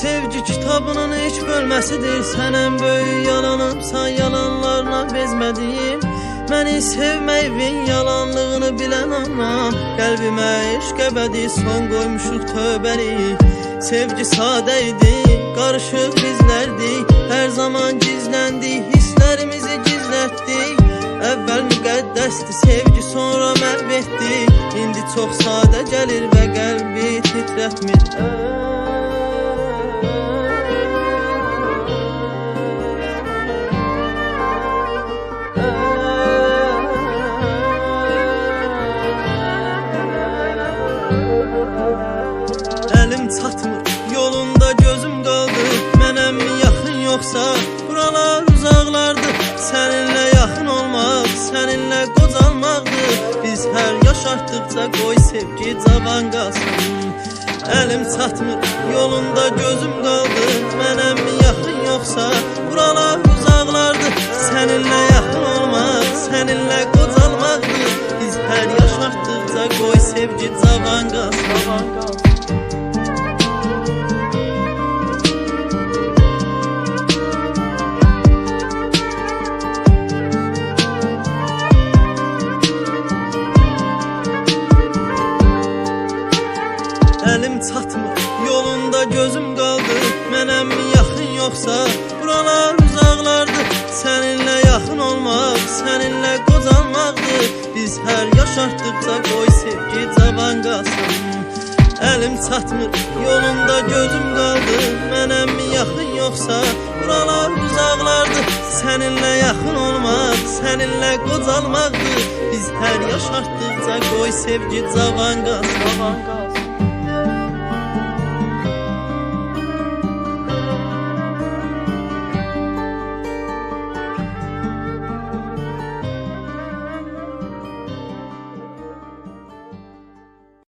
Sevgi kitabının heç bölməsidir. Sənən böyük yalanımsan yalanlarına bezmədiyim. Məni sevməyivin yalanlığını bilən anam. Qəlbimə eşq əbədi son qoymuşuq tövbəli. Sevgi sadə idi, qarışıq bizlərdik Hər zaman gizləndik, hisslərimizi gizlətdik Əvvəl müqəddəsdi sevgi sonra məhv etdi. İndi çox sadə gəlir və qəlbi titrətmir. Əlim çatmır, yolunda gözüm qaldı Mənəm mi yaxın yoxsa buralar uzaqlardır Səninlə yaxın olmaq, səninlə qocalmaqdır Biz hər yaş artdıqca qoy sevgi cavan qalsın Əlim çatmır, yolunda gözüm qaldı Mənəm mi yaxın yoxsa buralar uzaqlardır Səninlə yaxın olmaq, səninlə qocalmaqdır Biz hər yaş artdıqca qoy sevgi cavan qalsın Əlim çatmır, yolunda gözüm qaldı Mənəm yaxın yoxsa buralar uzaqlardır Səninlə yaxın olmaq, səninlə qocalmaqdır Biz hər yaş artdıqca qoy sevgi cavan qalsın Əlim çatmır, yolunda gözüm qaldı Mənəm yaxın yoxsa buralar uzaqlardır Səninlə yaxın olmaq, səninlə qocalmaqdır Biz hər yaş artdıqca qoy sevgi cavan qalsın